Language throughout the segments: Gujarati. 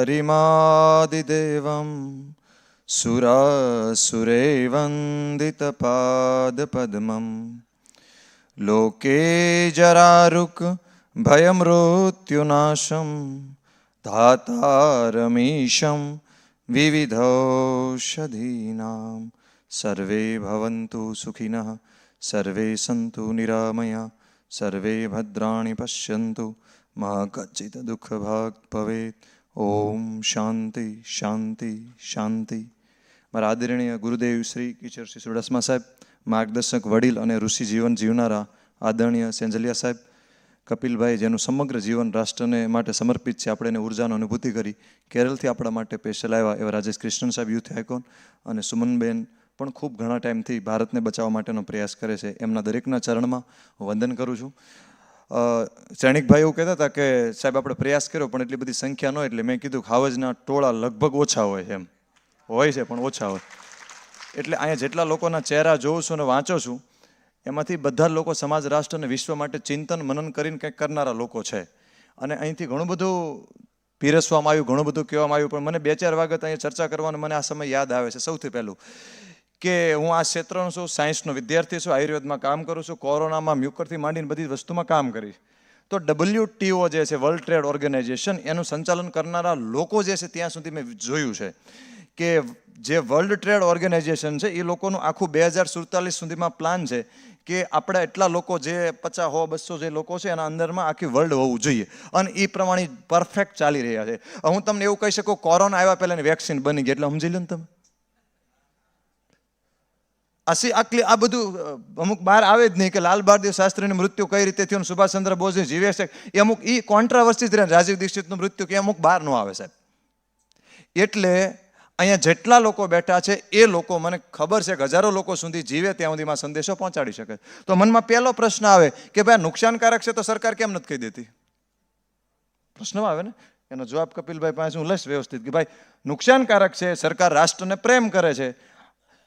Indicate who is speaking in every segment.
Speaker 1: हरिमादिदेवं सुरासुरे वन्दितपादपद्मं लोके जरारुक् भयमृत्युनाशं धातारमीशं विविधौषधीनां सर्वे भवन्तु सुखिनः सर्वे सन्तु निरामया सर्वे भद्राणि पश्यन्तु मा कच्चित् दुःखभाग् भवेत् ઓમ શાંતિ શાંતિ શાંતિ. મારા આદરણીય ગુરુદેવ શ્રી કિશોર શ્રી સુડસમા સાહેબ, માર્ગદર્શક વડીલ અને ઋષિ જીવન જીવનારા આદરણીય સેંજલિયા સાહેબ, કપિલભાઈ જેનું સમગ્ર જીવન રાષ્ટ્રને માટે સમર્પિત છે, આપણે એને ઉર્જાનો અનુભૂતિ કરી, કેરળથી આપણા માટે સ્પેશિયલ આવ્યા એવા રાજેશ કૃષ્ણન સાહેબ, યુથ આઇકોન અને સુમનબેન પણ ખૂબ ઘણા ટાઈમથી ભારતને બચાવવા માટેનો પ્રયાસ કરે છે. એમના દરેકના ચરણમાં વંદન કરું છું. અ, સૈનિકભાઈ એવું કહેતા હતા કે સાહેબ આપણે પ્રયાસ કર્યો પણ એટલી બધી સંખ્યા ન એટલે મેં કીધું હાવજના ટોળા લગભગ ઓછા હોય એમ. હોય છે પણ ઓછા હોય. એટલે અહીંયા જેટલા લોકોના ચહેરા જોઉં છું અને વાંચો છું એમાંથી બધા લોકો સમાજ રાષ્ટ્ર અને વિશ્વ માટે ચિંતન મનન કરીને કંઈક કરનારા લોકો છે. અને અહીંથી ઘણું બધું પીરસવામાં આવ્યું ઘણું બધું કહેવામાં આવ્યું પણ મને બે ચાર વાગત અહીંયા ચર્ચા કરવાનું મને આ સમય યાદ આવે છે સૌથી પહેલું. કે હું આ ક્ષેત્રનો છું, સાયન્સનો વિદ્યાર્થી છું, આયુર્વેદમાં કામ કરું છું, કોરોનામાં મ્યુકરથી માંડીને બધી વસ્તુમાં કામ કરી તો ડબલ્યુટીઓ જે છે, વર્લ્ડ ટ્રેડ ઓર્ગેનાઇઝેશન, એનું સંચાલન કરનારા લોકો જે છે, ત્યાં સુધી મેં જોયું છે કે જે વર્લ્ડ ટ્રેડ ઓર્ગેનાઇઝેશન છે, એ લોકોનું આખું બે હજાર સુડતાલીસ સુધીમાં પ્લાન છે કે આપણા એટલા લોકો જે પચાસ હો, બસો જે લોકો છે, એના અંદરમાં આખી વર્લ્ડ હોવું જોઈએ. અને એ પ્રમાણે પરફેક્ટ ચાલી રહ્યા છે. હું તમને એવું કહી શકું, કોરોના આવ્યા પહેલાંની વેક્સિન બની ગઈ, એટલે સમજી લો ને તમે. આસી આટલી આ બધું અમુક બહાર આવે જ નહીં કે લાલ બહાદુર શાસ્ત્રીનું મૃત્યુ કઈ રીતે થયું સુભાષચંદ્ર બોઝ જીવે છે. એ અમુક એ કોન્ટ્રાવર્સી જ રહે રાજીવ દીક્ષિતનું મૃત્યુ કે અમુક બહાર ન આવે સાહેબ. એટલે અહીંયા જેટલા લોકો બેઠા છે, એ લોકો મને ખબર છે કે હજારો લોકો સુધી જીવે ત્યાં સુધીમાં સંદેશો પહોંચાડી શકે. તો મનમાં પહેલો પ્રશ્ન આવે કે ભાઈ નુકસાનકારક છે તો સરકાર કેમ નથી કહી દેતી? પ્રશ્ન આવે ને? એનો જવાબ કપિલભાઈ પાસે હું લઈશ વ્યવસ્થિત કે ભાઈ નુકસાનકારક છે, સરકાર રાષ્ટ્રને પ્રેમ કરે છે.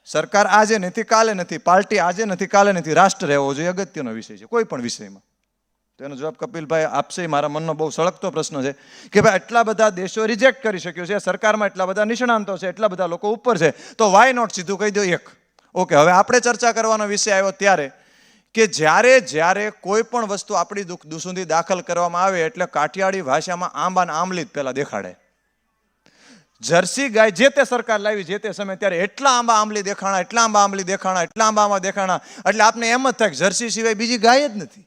Speaker 1: સરકાર આજે નથી, કાલે નથી, પાર્ટી આજે નથી, કાલે નથી. રાષ્ટ્ર રહેવો જોઈએ, અગત્યનો વિષય છે, કોઈ પણ વિષયમાં. તો એનો જવાબ કપિલભાઈ આપશે, મારા મનનો બહુ સળગતો પ્રશ્ન છે, કે ભાઈ એટલા બધા દેશો રિજેક્ટ કરી શક્યો છે, સરકારમાં એટલા બધા નિષ્ણાંતો છે, એટલા બધા લોકો ઉપર છે, તો વાય નોટ સીધું કહી દો એક? ઓકે, હવે આપણે ચર્ચા કરવાનો વિષય આવ્યો ત્યારે, કે જ્યારે જ્યારે કોઈ પણ વસ્તુ આપણી દુઃખ સુધી દાખલ કરવામાં આવે, એટલે કાઠિયાવાડી ભાષામાં આંબાને આંબલી જ પહેલાં દેખાડે. જર્સી ગાય જે તે સરકાર લાવી, જે તે સમય ત્યારે એટલા આંબા આંબલી દેખાણા, એટલા આંબા આંબલી દેખાણા, એટલા આંબા આંબા દેખાણા. એટલે આપને એમ જ થાય કે જર્સી સિવાય બીજી ગાય જ નથી.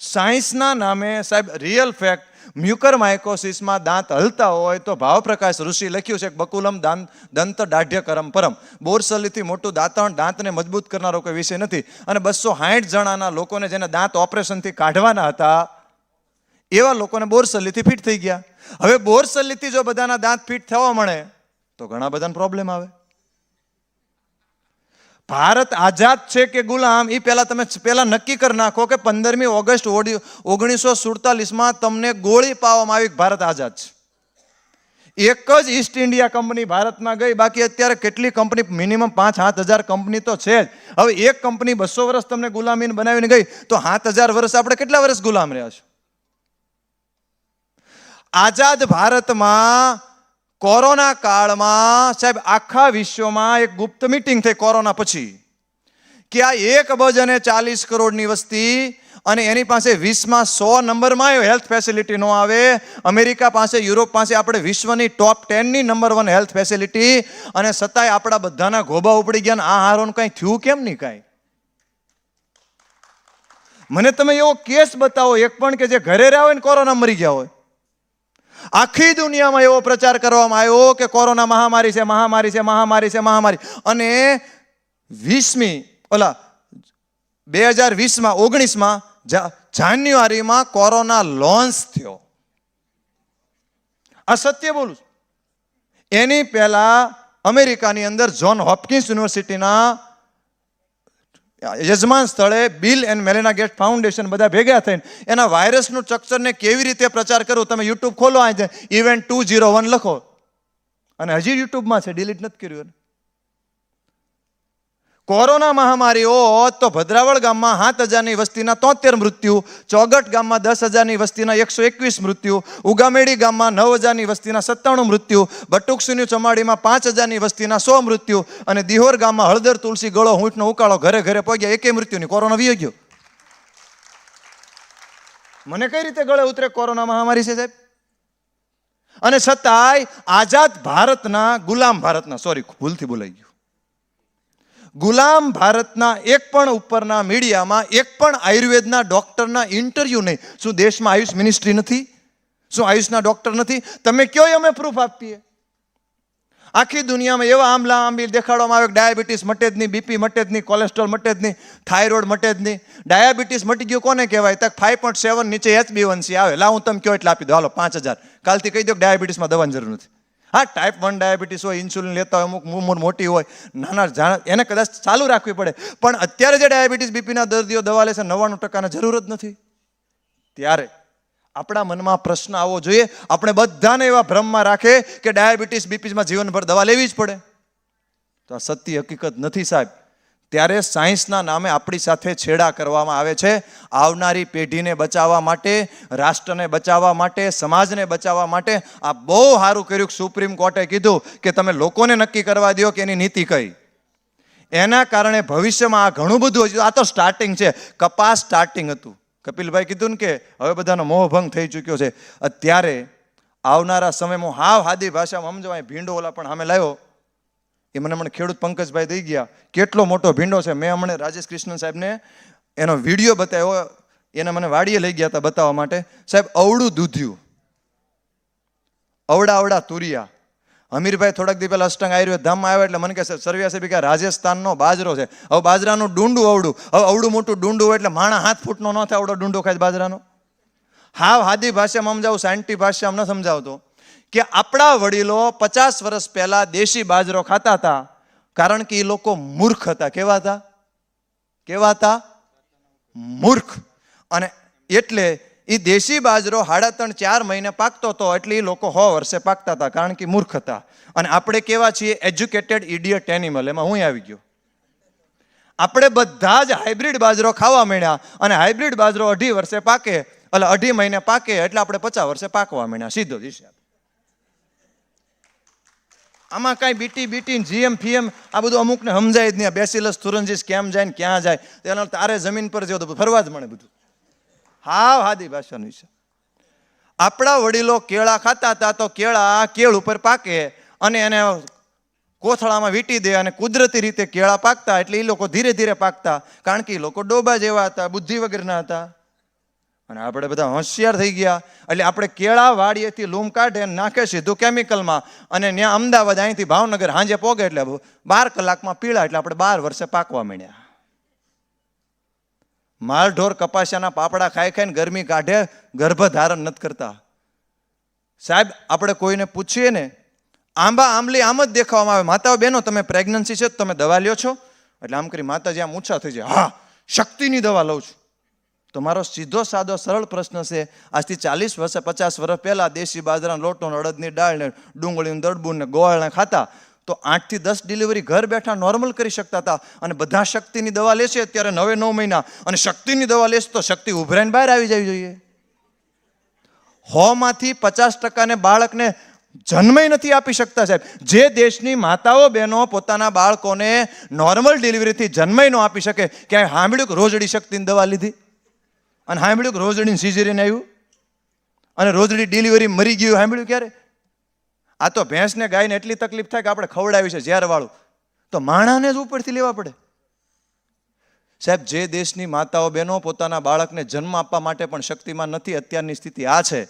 Speaker 1: સાયન્સના નામે સાહેબ રિયલ ફેક્ટ મ્યુકર માઇકોસિસમાં દાંત હલતા હોય તો ભાવપ્રકાશ ઋષિ લખ્યું છે બકુલમ દાંત દંત દાઢ્ય કરમ પરમ. બોરસલીથી મોટું દાંતણ દાંતને મજબૂત કરનારો કોઈ વિષય નથી. અને બસો સાઠ જણાના લોકોને જેને દાંત ઓપરેશનથી કાઢવાના હતા, એવા લોકોને બોરસલીથી ફિટ થઈ ગયા. હવે બોરસલીથી જો બધાના દાંત ફિટ થવા મળે, તો ઘણા બધાને પ્રોબ્લેમ આવે. ભારત આઝાદ છે કે ગુલામ એ પહેલાં તમે પહેલા નક્કી કરી નાખો કે પંદરમી ઓગસ્ટ ઓગણીસો સુડતાલીસમાં તમને ગોળી પાવામાં આવી ભારત આઝાદ છે. એક જ ઈસ્ટ ઇન્ડિયા કંપની ભારતમાં ગઈ, બાકી અત્યારે કેટલી કંપની મિનિમમ પાંચ, સાત હજાર કંપની તો છે જ. હવે એક કંપની બસો વર્ષ તમને ગુલામીને બનાવીને ગઈ, તો સાત હજાર વર્ષ આપણે કેટલા વર્ષ ગુલામ રહ્યા છે? આઝાદ ભારતમાં કોરોના કાળમાં, સાહેબ, આખા વિશ્વમાં એક ગુપ્ત મીટિંગ થઈ કોરોના પછી, કે આ એક અબજ અને ચાલીસ કરોડની વસ્તી અને એની પાસે વીસમાં સો નંબરમાં હેલ્થ ફેસિલિટી ન આવે. અમેરિકા પાસે, યુરોપ પાસે આપણે વિશ્વની ટોપ ટેનની નંબર વન હેલ્થ ફેસિલિટી અને છતાંય આપણા બધાના ગોબા ઉપડી ગયા આ હારોનું કાંઈ થયું કેમ નહીં કાંઈ? મને તમે એવો કેસ બતાવો, એક પણ કે જે ઘરે રહ્યા હોય ને કોરોના મરી ગયા હોય. આખી દુનિયામાં એવો પ્રચાર કરવામાં આવ્યો કે કોરોના મહામારી છે મહામારી છે મહામારી છે, મહામારી અને વીસમી, ઓલા બે હજાર વીસમાં, ઓગણીસમાં જાન્યુઆરીમાં કોરોના લોન્ચ થયો આ સત્ય બોલું. એની પહેલા અમેરિકાની અંદર જોન હોપકિન્સ યુનિવર્સિટીના યજમાન સ્થળે બિલ એન્ડ મેલેના ગેટ ફાઉન્ડેશન બધા ભેગા થઈને એના વાયરસનું સ્ટ્રક્ચરને કેવી રીતે પ્રચાર કરવો તમે યુટ્યુબ ખોલો આજે ઇવેન્ટ ટુ ઝીરો વન લખો અને હજી યુટ્યુબમાં છે ડિલીટ નથી કર્યું. કોરોના મહામારી હોત તો ભદ્રાવળ ગામમાં સાત હજારની વસ્તીના તોતેર મૃત્યુ, ચોગટ ગામમાં દસ હજારની વસ્તીના એકસો એકવીસ મૃત્યુ, ઉગામેડી ગામમાં નવ હજારની વસ્તીના સત્તાણું મૃત્યુ બટુકસુની ચમાડીમાં પાંચ હજારની વસ્તીના સો મૃત્યુ અને દિહોર ગામમાં હળદર તુલસી ગળો હૂંટનો ઉકાળો ઘરે ઘરે પહોંચ્યા એકે મૃત્યુની કોરોના વી ગયો. મને કઈ રીતે ગળે ઉતરે કોરોના મહામારી છે સાહેબ? અને છતાંય આઝાદ ભારતના ગુલામ ભારતના સોરી ભૂલથી બોલાઈ ગયું. ગુલામ ભારતના એક પણ ઉપરના મીડિયામાં, એક પણ આયુર્વેદના ડોક્ટરના ઇન્ટરવ્યૂ નહીં. શું દેશમાં આયુષ મિનિસ્ટ્રી નથી? શું આયુષના ડોક્ટર નથી? તમે કયો અમે પ્રૂફ આપીએ? આખી દુનિયામાં એવા આંબલા આંબીલ દેખાડવામાં આવે ડાયાબિટીસ મટે જ નહીં, બીપી મટે જ નહીં, કોલેસ્ટ્રોલ મટે જ નહીં, થાઇરોઇડ મટે જ નહીં. ડાયાબિટીસ મટી ગયું કોને કહેવાય? તક ફાઈવ પોઈન્ટ સેવન નીચે એચ બી વન સી આવે. લા, હું તમે કયો એટલે આપી દો હાલો, પાંચ હજાર. કાલથી કહી દો ડાયાબિટીસમાં દવાની જરૂર નથી. હા ટાઈપ વન ડાયાબિટીસ હોય ઇન્સ્યુલિન લેતા હોય, અમુક ઉંમર મોટી હોય, નાના જાણ, એને કદાચ ચાલુ રાખવી પડે. પણ અત્યારે જે ડાયાબિટીસ બીપીના દર્દીઓ દવા લેશે નવ્વાણું ટકાના જરૂર જ નથી. ત્યારે આપણા મનમાં પ્રશ્ન આવવો જોઈએ. આપણે બધાને એવા ભ્રમમાં રાખે કે ડાયાબિટીસ બીપીસમાં જીવનભર દવા લેવી જ પડે. તો આ સત્ય હકીકત નથી સાહેબ. ત્યારે સાયન્સના નામે આપણી સાથે છેડા કરવામાં આવે છે. આવનારી પેઢીને બચાવવા માટે, રાષ્ટ્રને બચાવવા માટે, સમાજને બચાવવા માટે આ બહુ સારું કર્યું સુપ્રીમ કોર્ટે કીધું કે તમે લોકોને નક્કી કરવા દો કે એની નીતિ કઈ. એના કારણે ભવિષ્યમાં આ ઘણું બધું હજુ આ તો સ્ટાર્ટિંગ છે. કપાસ સ્ટાર્ટિંગ હતું. કપિલભાઈ કીધું ને કે હવે બધાનો મોહભંગ થઈ ચૂક્યો છે. અત્યારે આવનારા સમયમાં હાવ હાદી ભાષામાં સમજવાય, ભીંડો ઓલા પણ સામે લાવ્યો. એ મને મને ખેડૂત પંકજભાઈ દઈ ગયા, કેટલો મોટો ભીંડો છે. મેં હમણાં રાજેશ કૃષ્ણ સાહેબને એનો વીડિયો બતાવ્યો, એને મને વાડીએ લઈ ગયા હતા બતાવવા માટે. સાહેબ, અવળું દૂધ્યું. અવડા અવડા તુરિયા. અમીરભાઈ થોડાક દી પહેલાં અષ્ટંગ આયુર્વેદ ધામમાં આવ્યા એટલે મને કહે સર્વ્યા સાહેબ કે રાજસ્થાનનો બાજરો છે? હવે બાજરાનું ડુંડું અવડું હવે અવડું મોટું ડુંડું એટલે માણા હાથ ફૂટનો ન થાય અવડો ડુંડો ખાય બાજરાનો. હાવ હાદી ભાષામાં સમજાવું સાયન્ટિફિક ભાષામાં ન સમજાવતો. કે આપણા વડીલો પચાસ વર્ષ પહેલા દેશી બાજરો ખાતા હતા, કારણ કે એ લોકો મૂર્ખ હતા. કેવા હતા? કેવા હતા? મૂર્ખ. અને એટલે એ દેશી બાજરો સાડા ત્રણ ચાર મહિને પાકતો હતો, એટલે એ લોકો હો વર્ષે પાકતા હતા, કારણ કે મૂર્ખ હતા. અને આપણે કેવા છીએ? એજ્યુકેટેડ ઇડિયટ એનિમલ એમાં હું આવી ગયો. આપણે બધા જ હાઇબ્રિડ બાજરો ખાવા માંડ્યા અને હાઇબ્રિડ બાજરો અઢી વર્ષે પાકે એટલે અઢી મહિને પાકે, એટલે આપણે પચાસ વર્ષે પાકવા માંડ્યા. સીધો હિસાબ. આમાં કાંઈ બીટી બીટી જીએમ, ફીએમ, આ બધું અમુકને સમજાય જ નહીં. બેસીલસ, તુરંજીસ કેમ જાય ને ક્યાં જાય? તેના તારે જમીન પર જેવું તો ફરવા જ મળે બધું. હાવ હાદી ભાષાનું છે. આપણા વડીલો કેળા ખાતા હતા તો કેળા કેળ ઉપર પાકે અને એને કોથળામાં વીંટી દે અને કુદરતી રીતે કેળા પાકતા એટલે એ લોકો ધીરે ધીરે પાકતા. કારણ કે એ લોકો ડોબા જેવા હતા, બુદ્ધિ વગરના હતા. અને આપણે બધા હોશિયાર થઈ ગયા. એટલે આપણે કેળા વાડીએથી લૂમ કાઢે નાખે સીધું કેમિકલમાં. અને ત્યાં અમદાવાદ અહીંથી ભાવનગર હાંજે પોગે એટલે બાર કલાકમાં પીળા એટલે આપણે બાર વર્ષે પાકવા માંડ્યા. માલઢોર કપાસિયાના પાપડા ખાઈ ખાઈને ગરમી કાઢે ગર્ભ ધારણ નથી કરતા. સાહેબ, આપણે કોઈને પૂછીએ ને, આંબા આંબલી આમ જ દેખાવામાં આવે. માતાઓ બહેનો, તમે પ્રેગ્નન્સી છે તમે દવા લ્યો છો? એટલે આમ કરી માતાજી આમ ઊંચા થઈ જાય. હા, શક્તિની દવા લઉં છું. તો મારો સીધો, સાદો, સરળ પ્રશ્ન છે. આજથી ચાલીસ વર્ષે, પચાસ વર્ષ પહેલાં દેશી બાજરાના લોટો અડદની ડાળને ડુંગળીનું દડબું ને ખાતા, તો આઠથી દસ ડિલિવરી ઘર બેઠા નોર્મલ કરી શકતા હતા. અને બધા શક્તિની દવા લેશે અત્યારે નવે નવ મહિના. અને શક્તિની દવા લેશે તો શક્તિ ઉભરાઈને બહાર આવી જવી જોઈએ. હોમાંથી પચાસ ટકાને બાળકને જન્મય નથી આપી શકતા સાહેબ. જે દેશની માતાઓ, બહેનો પોતાના બાળકોને નોર્મલ ડિલિવરીથી જન્મય ન આપી શકે, ક્યાંય સાંભળ્યું કે રોજડી શક્તિની દવા લીધી? અને સાંભળ્યું કે રોજડીને સિઝેરિયન આવ્યું? અને રોજડી ડિલિવરી મરી ગયું સાંભળ્યું ક્યારે? આ તો ભેંસને ગાયને એટલી તકલીફ થાય કે આપણે ખવડાવી છે ઝેરવાળું. તો માણાને જ ઉપરથી લેવા પડે. સાહેબ, જે દેશની માતાઓ બહેનો પોતાના બાળકને જન્મ આપવા માટે પણ શક્તિમાં નથી, અત્યારની સ્થિતિ આ છે.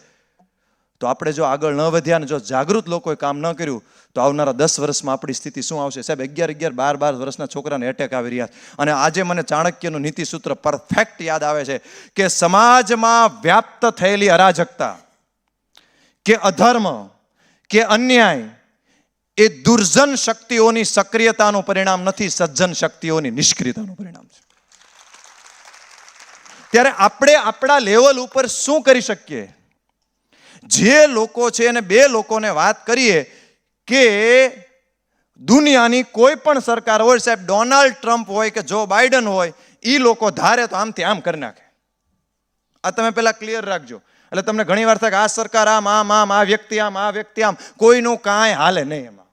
Speaker 1: તો આપણે જો આગળ ન વધ્યા ને જો જાગૃત લોકોએ કામ ન કર્યું, તો આવનારા દસ વર્ષમાં આપણી સ્થિતિ શું આવશે? સાહેબ, અગિયાર અગિયાર બાર બાર વર્ષના છોકરાને એટેક આવી રહ્યા. અને આજે મને ચાણક્યનું નીતિ સૂત્ર પરફેક્ટ યાદ આવે છે કે સમાજમાં વ્યાપ્ત થયેલી અરાજકતા, કે અધર્મ, કે અન્યાય, એ દુર્જન શક્તિઓની સક્રિયતાનું પરિણામ નથી, સજ્જન શક્તિઓની નિષ્ક્રિયતાનું પરિણામ છે. ત્યારે આપણે આપણા લેવલ ઉપર શું કરી શકીએ? જે લોકો છે એને બે લોકોને વાત કરીએ કે દુનિયાની કોઈ પણ સરકાર હોય, સાહેબ, ડોનાલ્ડ ટ્રમ્પ હોય કે જો બાઇડન હોય એ લોકો ધારે તો આમથી આમ કરી નાખે. આ તમે પહેલાં ક્લિયર રાખજો. એટલે તમને ઘણી વાર થાય કે આ સરકાર આમ આમ આમ, આ વ્યક્તિ આમ, આ વ્યક્તિ આમ. કોઈનું કાંઈ હાલે નહીં એમાં.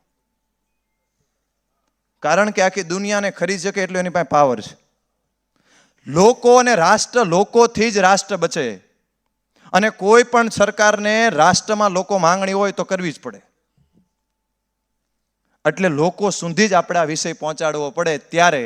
Speaker 1: કારણ કે આખી દુનિયાને ખરીદ શકે એટલું એની પાસે પાવર છે. લોકો અને રાષ્ટ્ર લોકોથી જ રાષ્ટ્ર બચે. અને કોઈ પણ સરકારને રાષ્ટ્રમાં લોકો માંગણી હોય તો કરવી જ પડે. એટલે લોકો સુધી જ આપણે આ વિષય પહોંચાડવો પડે ત્યારે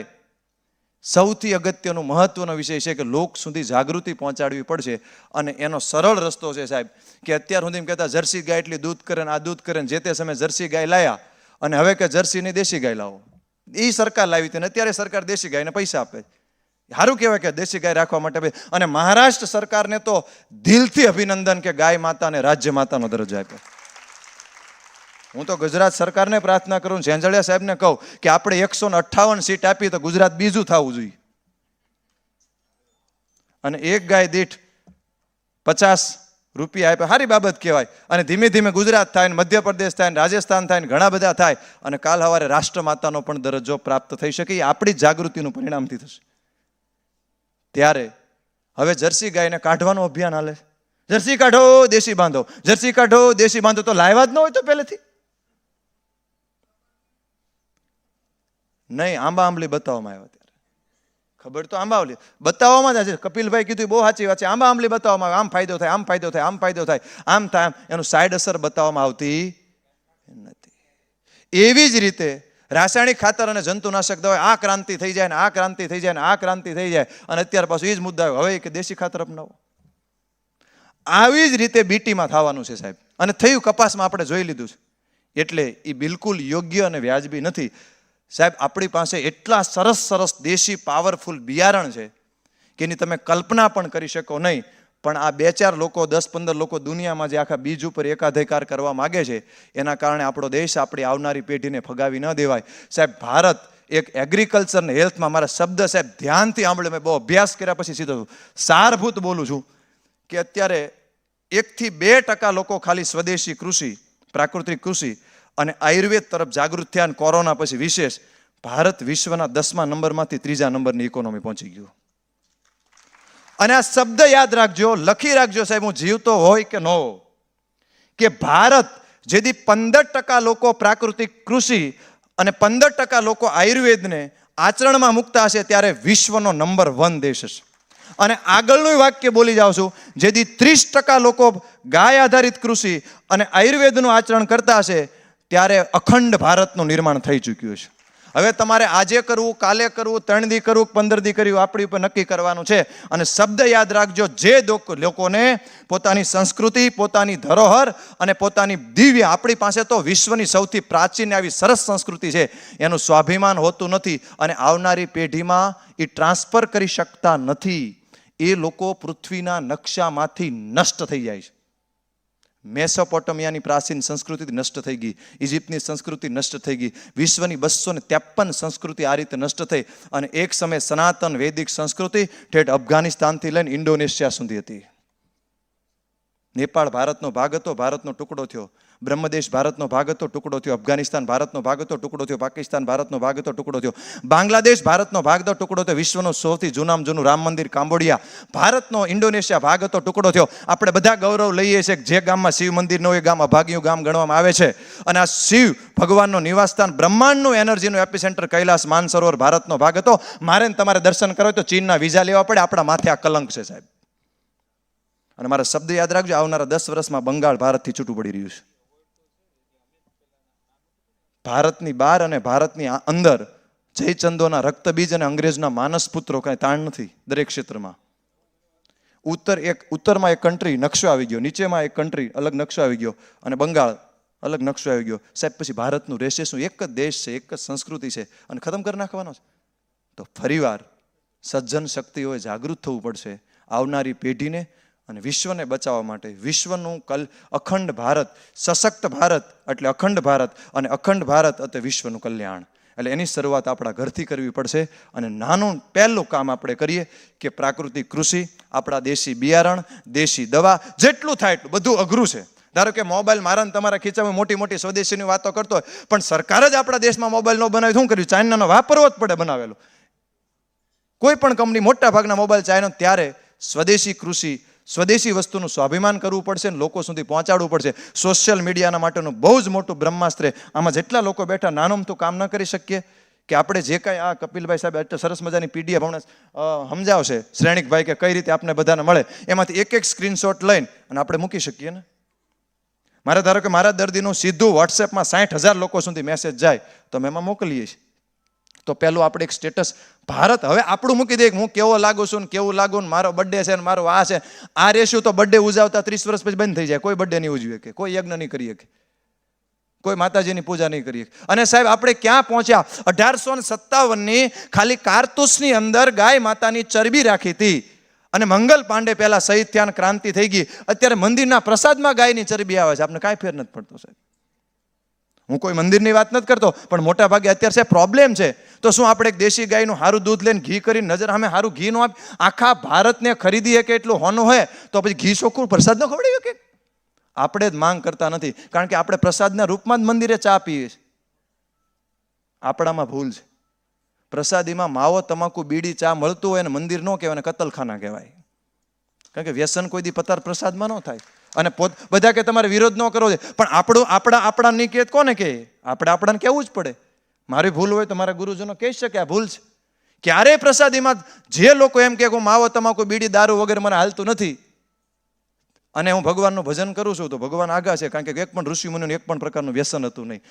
Speaker 1: સૌથી અગત્યનો મહત્વનો વિષય છે કે લોક સુધી જાગૃતિ પહોંચાડવી પડશે અને એનો સરળ રસ્તો છે સાહેબ કે અત્યાર સુધી કહેતા જર્સી ગાય એટલી દૂધ કરે ને આ દૂધ કરે ને જે તે સમયે જર્સી ગાય લાયા અને હવે કે જર્સીની દેશી ગાય લાવો. એ સરકાર લાવી હતી ને અત્યારે સરકાર દેશી ગાયને પૈસા આપે સારું કહેવાય કે દેશી ગાય રાખવા માટે ભાઈ અને મહારાષ્ટ્ર સરકારને તો દિલથી અભિનંદન કે ગાય માતાને રાજ્ય માતાનો દરજ્જો આપ્યો. હું તો ગુજરાત સરકારને પ્રાર્થના કરું, ઝેંઝળિયા સાહેબને કહું કે આપણે એકસો ને અઠ્ઠાવન સીટ આપી તો ગુજરાત બીજું થવું જોઈએ. અને એક ગાય દીઠ પચાસ રૂપિયા આપ્યા. સારી બાબત કહેવાય. અને ધીમે ધીમે ગુજરાત થાય ને મધ્યપ્રદેશ થાય ને રાજસ્થાન થાય ને ઘણા બધા થાય. અને કાલ સવારે રાષ્ટ્રમાતાનો પણ દરજ્જો પ્રાપ્ત થઈ શકે. એ આપણી જાગૃતિનું પરિણામથી થશે. ત્યારે હવે જર્સી ગાયને કાઢવાનું અભિયાન હાલે જર્સી કાઢો, દેશી બાંધો. જર્સી કાઢો, દેશી બાંધો તો લાવ્યા જ ન હોય તો પહેલેથી. નહીં, આંબા આંબલી બતાવવામાં આવ્યો ત્યારે. ખબર તો આંબા આંબલી. બતાવવામાં જ છે કપિલભાઈ કીધું બહુ સાચી વાત છે. આંબા આંબલી બતાવવામાં આવે. આમ ફાયદો થાય, આમ ફાયદો થાય, આમ ફાયદો થાય. આમ થાય એનું સાઈડ અસર બતાવવામાં આવતી નથી. એવી જ રીતે રાસાયણિક ખાતર અને જંતુનાશક દવા આ ક્રાંતિ થઈ જાય ને આ ક્રાંતિ થઈ જાય ને આ ક્રાંતિ થઈ જાય. અને અત્યારે પાછું એ જ મુદ્દા. હવે કે દેશી ખાતર અપનાવો. આવી જ રીતે બીટીમાં થવાનું છે સાહેબ. અને થયું કપાસમાં આપણે જોઈ લીધું છે. એટલે એ બિલકુલ યોગ્ય અને વ્યાજબી નથી. સાહેબ, આપણી પાસે એટલા સરસ સરસ દેશી પાવરફુલ બિયારણ છે કે એની તમે કલ્પના પણ કરી શકો નહીં. પણ આ બે ચાર લોકો, દસ પંદર લોકો દુનિયામાં જે આખા બીજ ઉપર એકાધિકાર કરવા માગે છે, એના કારણે આપણો દેશ આપણી આવનારી પેઢીને ફગાવી ન દેવાય. સાહેબ, ભારત એક એગ્રીકલ્ચર ને હેલ્થમાં મારા શબ્દ સાહેબ ધ્યાનથી સાંભળ્યો, મેં બહુ અભ્યાસ કર્યા પછી સીધો સારભૂત બોલું છું કે અત્યારે એકથી બે ટકા લોકો ખાલી સ્વદેશી કૃષિ, પ્રાકૃતિક કૃષિ અને આયુર્વેદ તરફ જાગૃત થયા અને કોરોના પછી વિશેષ ભારત વિશ્વના દસમા નંબરમાંથી ત્રીજા નંબરની ઇકોનોમી પહોંચી ગયું. અને આ શબ્દ યાદ રાખજો, લખી રાખજો સાહેબ, હું જીવતો હોય કે ન હોય. કે ભારત, જેથી પંદર ટકા લોકો પ્રાકૃતિક કૃષિ અને પંદર ટકા લોકો આયુર્વેદને આચરણમાં મૂકતા હશે, ત્યારે વિશ્વનો નંબર વન દેશ હશે. અને આગળનું વાક્ય બોલી જાઉં છું, જેથી ત્રીસ ટકા લોકો ગાય આધારિત કૃષિ અને આયુર્વેદનું આચરણ કરતા હશે, ત્યારે અખંડ ભારતનું નિર્માણ થઈ ચૂક્યું છે હવે તમારે આજે કરવું, કાલે કરવું, ત્રણ દી કરવું, પંદર દી કરવું, આપણી ઉપર નક્કી કરવાનું છે. અને શબ્દ યાદ રાખજો, જે લોકોને પોતાની સંસ્કૃતિ, પોતાની ધરોહર અને પોતાની દિવ્ય, આપણી પાસે તો વિશ્વની સૌથી પ્રાચીન આવી સરસ સંસ્કૃતિ છે. એનું સ્વાભિમાન હોતું નથી અને આવનારી પેઢીમાં એ ટ્રાન્સફર કરી શકતા નથી. એ લોકો પૃથ્વીના નકશામાંથી નષ્ટ થઈ જાય છે. મેસોપોટમિયાની પ્રાચીન સંસ્કૃતિ નષ્ટ થઈ ગઈ. ઇજિપ્તની સંસ્કૃતિ નષ્ટ થઈ ગઈ. વિશ્વની બસો ને ત્રેપન સંસ્કૃતિ આ રીતે નષ્ટ થઈ અને એક સમયે સનાતન વૈદિક સંસ્કૃતિ ઠેઠ અફઘાનિસ્તાનથી લઈને ઇન્ડોનેશિયા સુધી હતી. નેપાળ ભારતનો ભાગ હતો, ભારતનો ટુકડો થયો. બ્રહ્મદેશ ભારતનો ભાગ હતો, ટુકડો થયો. અફઘાનિસ્તાન ભારતનો ભાગ હતો, ટુકડો થયો. પાકિસ્તાન ભારતનો ભાગ હતો, ટુકડો થયો. બાંગ્લાદેશ ભારતનો ભાગ હતો, ટુકડો થયો. વિશ્વનો સૌથી જૂનામાં જૂનું રામ મંદિર કાંબોડિયા. ભારતનો ઇન્ડોનેશિયા ભાગ હતો, ટુકડો થયો. આપણે બધા ગૌરવ લઈએ છીએ જે ગામમાં શિવ મંદિર ન હોય ગામ અભાગ્યું ગામ ગણવામાં આવે છે. અને આ શિવ ભગવાનનું નિવાસસ્થાન, બ્રહ્માંડનું એનર્જીનું એપિસેન્ટર કૈલાસ માનસરોવર ભારતનો ભાગ હતો. મારે તમારે દર્શન કરો તો ચીનના વિઝા લેવા પડે. આપણા માથે આ કલંક છે સાહેબ. અને મારા શબ્દ યાદ રાખજો, આવનારા દસ વર્ષમાં બંગાળ ભારતથી છૂટું પડી રહ્યું છે. ભારતની બહાર અને ભારતની અંદર જયચંદોના રક્તબીજ અને અંગ્રેજના માનસ પુત્રો કાંઈ તાણ નથી દરેક ક્ષેત્રમાં. ઉત્તર એક, ઉત્તરમાં એક કન્ટ્રી નકશો આવી ગયો, નીચેમાં એક કન્ટ્રી અલગ નકશો આવી ગયો અને બંગાળ અલગ નકશો આવી ગયો. સાહેબ, પછી ભારતનું રહેશે શું? એક જ દેશ છે, એક જ સંસ્કૃતિ છે અને ખતમ કરી નાખવાનો છે. તો ફરીવાર સજ્જન શક્તિઓએ જાગૃત થવું પડશે. આવનારી પેઢીને અને વિશ્વને બચાવવા માટે વિશ્વનું કલ અખંડ ભારત, સશક્ત ભારત એટલે અખંડ ભારત અને અખંડ ભારત એટલે વિશ્વનું કલ્યાણ. એટલે એની શરૂઆત આપણા ઘરથી કરવી પડશે અને નાનું પહેલું કામ આપણે કરીએ કે પ્રાકૃતિક કૃષિ, આપણા દેશી બિયારણ, દેશી દવા, જેટલું થાય એટલું, બધું અઘરું છે. ધારો કે મોબાઈલ મારા તમારા ખીચામાં મોટી મોટી સ્વદેશીની વાતો કરતો હોય, પણ સરકાર જ આપણા દેશમાં મોબાઈલ ન બનાવે, શું કર્યું? ચાઇનાનો વાપરવો જ પડે બનાવેલો. કોઈ પણ કંપની મોટા ભાગના મોબાઈલ ચાઇનો, ત્યારે સ્વદેશી કૃષિ સ્વદેશી વસ્તુનું સ્વાભિમાન કરવું પડશે ને લોકો સુધી પહોંચાડવું પડશે. સોશિયલ મીડિયાના માટેનું બહુ જ મોટું બ્રહ્માસ્ત્ર આમાં જેટલા લોકો બેઠા નાનું તો કામ ન કરી શકીએ. કે આપણે જે કાંઈ આ કપિલભાઈ સાહેબ એટલે સરસ મજાની પીડીએફ હમણાં સમજાવશે શ્રેણિકભાઈ કે કઈ રીતે આપણે બધાને મળે. એમાંથી એક એક સ્ક્રીનશોટ લઈને અને આપણે મૂકી શકીએ ને? મારે ધારો કે મારા દર્દીનું સીધું વોટ્સએપમાં સાઠ હજાર લોકો સુધી મેસેજ જાય, તો અમે એમાં મોકલીએ છીએ. તો પહેલું આપણે એક સ્ટેટસ ભારત, હવે આપણું મૂકી દઈએ હું કેવો લાગુ છું ને કેવું લાગુ ને મારો બર્થડે છે ને મારો આ છે. આ રેશું તો બર્થડે ઉજવતા ત્રીસ વર્ષ પછી બંધ થઈ જાય. કોઈ બર્થડે નહીં ઉજવી કે કોઈ યજ્ઞ નહીં કરી શકે, કોઈ માતાજીની પૂજા નહીં કરીએ અને સાહેબ, આપણે ક્યાં પહોંચ્યા? અઢારસો ને સત્તાવનની ખાલી કારતુસની અંદર ગાય માતાની ચરબી રાખી હતી. અને મંગલ પાંડે પહેલાં શહીદ થયા ક્રાંતિ થઈ ગઈ. અત્યારે મંદિરના પ્રસાદમાં ગાયની ચરબી આવે છે. આપણે કાંઈ ફેર નથી પડતો સાહેબ. હું કોઈ મંદિરની વાત નથી કરતો, પણ મોટા ભાગે અત્યારે છે પ્રોબ્લેમ છે. તો શું આપણે એક દેશી ગાયનું સારું દૂધ લઈને ઘી કરીને નજર સામે સારું ઘી નો આપી? આખા ભારતને ખરીદી શકે એટલું હોનું હોય, તો પછી ઘી ચોખ્ખું પ્રસાદ ન ખવડાવી શકે? આપણે જ માંગ કરતા નથી, કારણ કે આપણે પ્રસાદના રૂપમાં જ મંદિરે ચા પીએ છીએ. આપણામાં ભૂલ છે. પ્રસાદીમાં માવો, તમાકુ, બીડી, ચા મળતું હોય અને મંદિર ન કહેવાય અને કતલખાના કહેવાય. કારણ કે વ્યસન કોઈ દી પતાર પ્રસાદમાં ન થાય. અને પોત, બધા કે તમારે વિરોધ ન કરવો જોઈએ. પણ આપણું, આપણા આપણા નિકેત કોને કહે? આપણે આપણાને કહેવું જ પડે. મારી ભૂલ હોય તો મારા ગુરુજનો કહી શકે, આ ભૂલ છે. ક્યારેય પ્રસાદીમાં જે લોકો એમ કે હું માવો, તમાકુ, બીડી, દારૂ વગેરે મને હાલતું નથી. અને હું ભગવાનનું ભજન કરું છું તો ભગવાન આગા છે, કારણ કે એક પણ ઋષિ મુનિનું એક પણ પ્રકારનું વ્યસન હતું નહીં.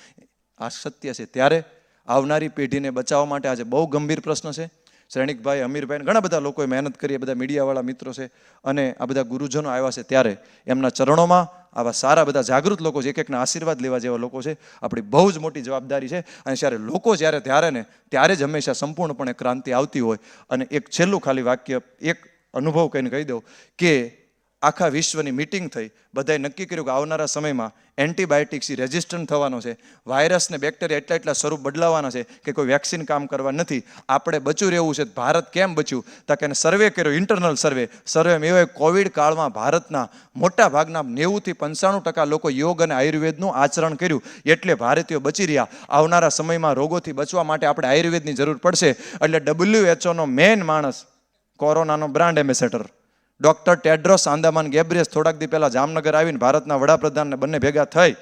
Speaker 1: આ સત્ય છે. ત્યારે આવનારી પેઢીને બચાવવા માટે આજે બહુ ગંભીર પ્રશ્ન છે. શ્રેણિકભાઈ, અમીરભાઈ ઘણા બધા લોકોએ મહેનત કરી બધા મીડિયાવાળા મિત્રો છે અને આ બધા ગુરુજનો આવ્યા છે ત્યારે એમના ચરણોમાં આવા સારા બધા જાગૃત લોકો છે એક એકના આશીર્વાદ લેવા જેવા લોકો છે. આપણી બહુ જ મોટી જવાબદારી છે અને જ્યારે લોકો જ્યારે ત્યારે ને ત્યારે જ હંમેશા સંપૂર્ણપણે ક્રાંતિ આવતી હોય. અને એક છેલ્લું ખાલી વાક્ય, એક અનુભવ કહીને કહી દઉં કે આખા વિશ્વની મિટિંગ થઈ. બધાએ નક્કી કર્યું કે આવનારા સમયમાં એન્ટીબાયોટિક્સ રેઝિસ્ટન્ટ થવાનો છે. વાયરસને બેક્ટેરિયા એટલા એટલા સ્વરૂપ બદલાવાના છે કે કોઈ વેક્સિન કામ કરવા નથી. આપણે બચ્યું રહેવું છે. ભારત કેમ બચ્યું? તો કે એને સર્વે કર્યો ઇન્ટરનલ સર્વે સર્વે એવો કોવિડ કાળમાં ભારતના મોટા ભાગના નેવુંથી પંચાણું ટકા લોકો યોગ અને આયુર્વેદનું આચરણ કર્યું. એટલે ભારતીયો બચી રહ્યા. આવનારા સમયમાં રોગોથી બચવા માટે આપણે આયુર્વેદની જરૂર પડશે. એટલે ડબલ્યુએચઓનો મેઇન માણસ કોરોનાનો brand ambassador doctor Tedros Adhanom Ghebreyesus થોડાક દી પહેલાં જામનગર આવીને ભારતના વડાપ્રધાનને બંને ભેગા થઈ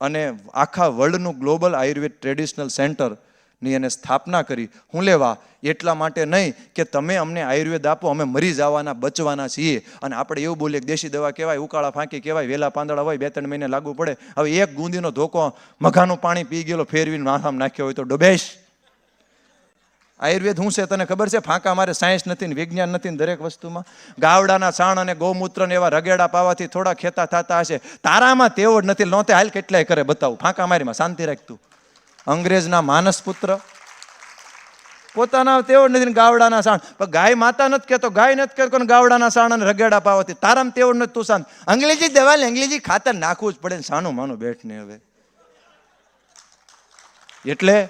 Speaker 1: અને આખા વર્લ્ડનું ગ્લોબલ આયુર્વેદ ટ્રેડિશનલ સેન્ટરની એને સ્થાપના કરી. હું લેવા, એટલા માટે નહીં કે તમે અમને આયુર્વેદ આપો, અમે મરી જવાના, બચવાના છીએ. અને આપણે એવું બોલીએ દેશી દવા કહેવાય, ઉકાળા ફાંકી કહેવાય, વેલા પાંદડા હોય બે ત્રણ મહિને લાગુ પડે. હવે એક ગુંદીનો ધોકો, મઘાનું પાણી પી ગયેલો, ફેરવીને માથામાં નાખ્યો હોય તો ડબેશ. આયુર્વેદ શું છે તને ખબર છે? ફાંકા મારે સાયન્સ નથી ને વિજ્ઞાન નથી ને દરેક વસ્તુમાં. ગાવડાના છાણ અને ગૌમૂત્ર ને એવા રગેડા પાવાથી થોડા ખેતા થતા હશે. તારામાં તેવડ નથી નોતે હાલ કેટલાય કરે બતાવું. ફાંકા મારીમાં, શાંતિ રાખતું અંગ્રેજના માનસ પુત્ર. પોતાના તેવડ નથી ગાવડાના સાણ. પણ ગાય માતા નથી કહેતો, ગાય નથી કહેતો ગાવડાના સાણ અને રગેડા પાવાથી. તારામાં તેવડ નથી, તું શાંત. અંગ્રેજી દવા ને અંગ્રેજી ખાતર નાખવું જ પડે સાનું માનું બેઠ ને હવે. એટલે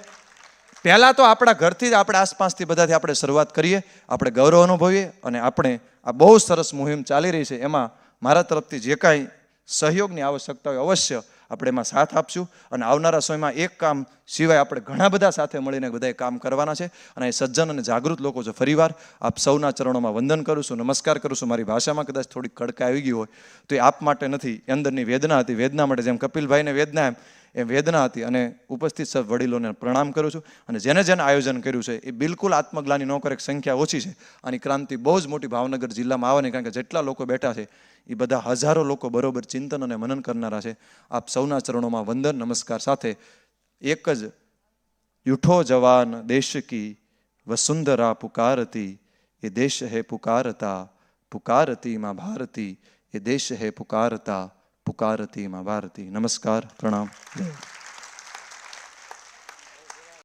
Speaker 1: પહેલાં તો આપણા ઘરથી જ આપણે આસપાસથી બધાથી આપણે શરૂઆત કરીએ, આપણે ગૌરવ અનુભવીએ અને આપણે આ બહુ સરસ મુહિમ ચાલી રહી છે. એમાં મારા તરફથી જે કાંઈ સહયોગની આવશ્યકતા હોય અવશ્ય આપણે એમાં સાથ આપશું અને આવનારા સમયમાં એક કામ સિવાય આપણે ઘણા બધા સાથે મળીને બધાએ કામ કરવાના છે અને એ સજ્જન અને જાગૃત લોકો છે ફરીવાર. આપ સૌના ચરણોમાં વંદન કરું છું, નમસ્કાર કરું છું. મારી ભાષામાં કદાચ થોડીક કડકા આવી ગઈ હોય તો એ આપ માટે નથી અંદરની વેદના હતી, વેદના માટે જેમ કપિલભાઈને વેદના એમ એ વેદના હતી અને ઉપસ્થિત સબ વડીલોને પ્રણામ કરું છું. અને જેને જેને આયોજન કર્યું છે, એ બિલકુલ આત્મગ્લાની ન કરે સંખ્યા ઓછી છે. આની ક્રાંતિ બહુ જ મોટી ભાવનગર જિલ્લામાં આવવાની કારણ કે જેટલા લોકો બેઠા છે, એ બધા હજારો લોકો બરોબર ચિંતન અને મનન કરનારા છે. આપ સૌના ચરણોમાં વંદન, નમસ્કાર સાથે એક જ યુઠો જવાન દેશ કી વસુંધરા પુકારતી, એ દેશ હે પુકારતા, પુકારતી માં ભારતી, એ દેશ હે પુકારતા પુકારતી માં ભારતી નમસ્કાર પ્રણામ.